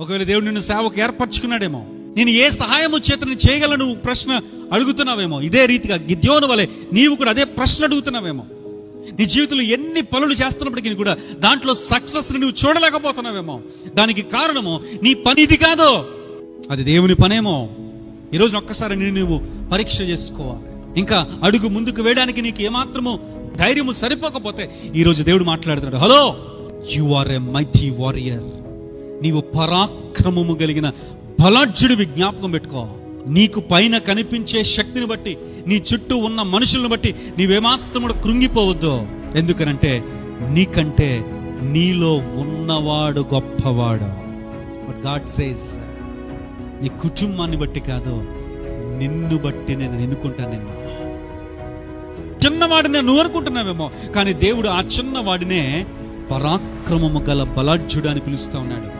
ఒకవేళ దేవుడు నిన్ను సేవకు ఏర్పరచుకున్నాడేమో నేను ఏ సహాయము చేత చేయగలను ప్రశ్న అడుగుతున్నావేమో ఇదే రీతిగా గిద్యోను వలె నీవు కూడా అదే ప్రశ్న అడుగుతున్నావేమో. నీ జీవితంలో ఎన్ని పనులు చేస్తున్నప్పటికీ కూడా దాంట్లో సక్సెస్ నువ్వు చూడలేకపోతున్నావేమో. దానికి కారణము నీ పని ఇది కాదు. అది దేవుని పనేమో. ఈరోజు ఒక్కసారి నేను నువ్వు పరీక్ష చేసుకోవాలి. ఇంకా అడుగు ముందుకు వేయడానికి నీకు ఏమాత్రము ధైర్యము సరిపోకపోతే ఈరోజు దేవుడు మాట్లాడుతున్నాడు. Hello you are a mighty warrior నీవు పరాక్రమము కలిగిన బలాఢ్యుడివి జ్ఞాపకం పెట్టుకో. నీకు పైన కనిపించే శక్తిని బట్టి నీ చుట్టూ ఉన్న మనుషులను బట్టి నీవేమాత్రం కూడా కృంగిపోవద్దు. ఎందుకనంటే నీకంటే నీలో ఉన్నవాడు గొప్పవాడు. బట్ గాడ్ సేస్ నీ కుటుంబాన్ని బట్టి కాదు నిన్ను బట్టి నేను ఎన్నుకుంటాను నిన్ను. చిన్నవాడిని నువ్వు అనుకుంటున్నావేమో కానీ దేవుడు ఆ చిన్నవాడినే పరాక్రమము గల బలాఢ్యుడు అని పిలుస్తూ ఉన్నాడు.